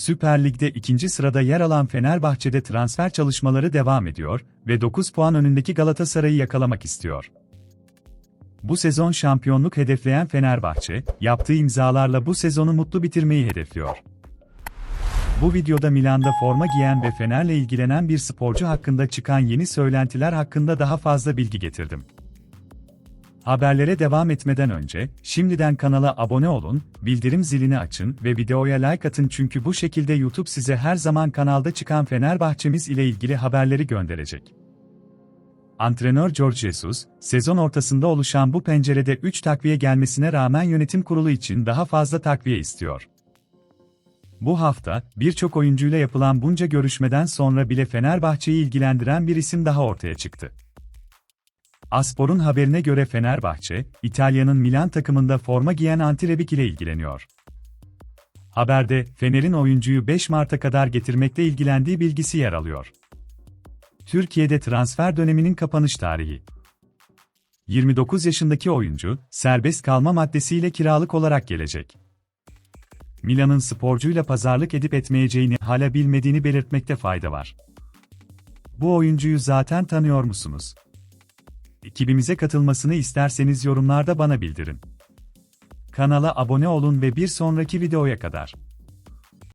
Süper Lig'de ikinci sırada yer alan Fenerbahçe'de transfer çalışmaları devam ediyor ve 9 puan önündeki Galatasaray'ı yakalamak istiyor. Bu sezon şampiyonluk hedefleyen Fenerbahçe, yaptığı imzalarla bu sezonu mutlu bitirmeyi hedefliyor. Bu videoda Milan'da forma giyen ve Fener'le ilgilenen bir sporcu hakkında çıkan yeni söylentiler hakkında daha fazla bilgi getirdim. Haberlere devam etmeden önce, şimdiden kanala abone olun, bildirim zilini açın ve videoya like atın çünkü bu şekilde YouTube size her zaman kanalda çıkan Fenerbahçemiz ile ilgili haberleri gönderecek. Antrenör George Jesus, sezon ortasında oluşan bu pencerede 3 takviye gelmesine rağmen yönetim kurulu için daha fazla takviye istiyor. Bu hafta, birçok oyuncuyla yapılan bunca görüşmeden sonra bile Fenerbahçe'yi ilgilendiren bir isim daha ortaya çıktı. Aspor'un haberine göre Fenerbahçe, İtalya'nın Milan takımında forma giyen Antirebik ile ilgileniyor. Haberde, Fener'in oyuncuyu 5 Mart'a kadar getirmekle ilgilendiği bilgisi yer alıyor. Türkiye'de transfer döneminin kapanış tarihi. 29 yaşındaki oyuncu, serbest kalma maddesiyle kiralık olarak gelecek. Milan'ın sporcuyla pazarlık edip etmeyeceğini hala bilmediğini belirtmekte fayda var. Bu oyuncuyu zaten tanıyor musunuz? Ekibimize katılmasını isterseniz yorumlarda bana bildirin. Kanala abone olun ve bir sonraki videoya kadar.